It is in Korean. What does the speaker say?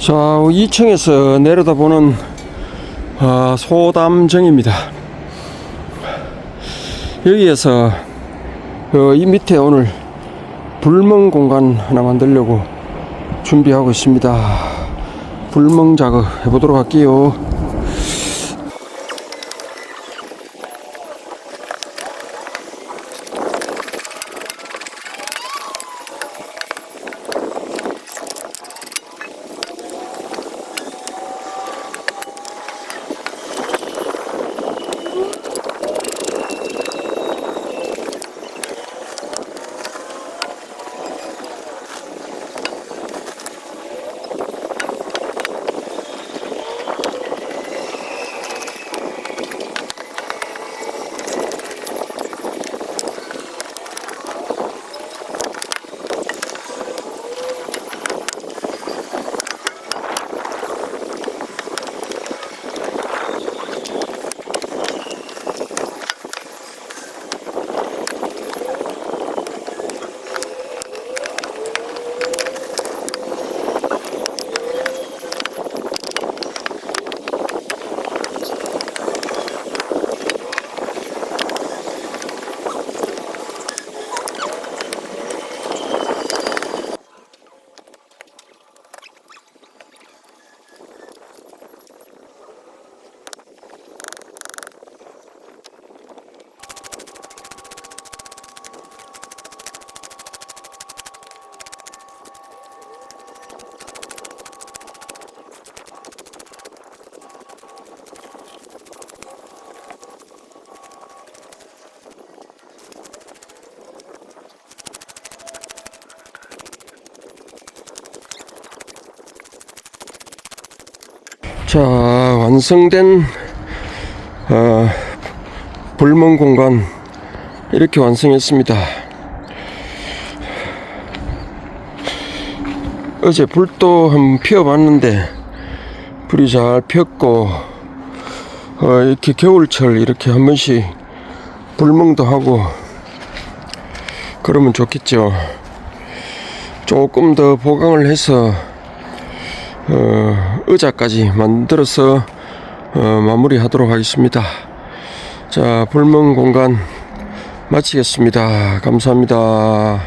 자, 2층에서 내려다보는 아, 소담정입니다. 여기에서 어, 이 밑에 오늘 불멍 공간 하나 만들려고 준비하고 있습니다. 불멍 작업 해보도록 할게요. 자, 완성된 어, 불멍 공간 이렇게 완성했습니다. 어제 불도 한번 피워봤는데 불이 잘 폈고 어, 이렇게 겨울철 이렇게 한 번씩 불멍도 하고 그러면 좋겠죠. 조금 더 보강을 해서 어, 의자까지 만들어서 어, 마무리하도록 하겠습니다. 자, 불멍 공간 마치겠습니다. 감사합니다.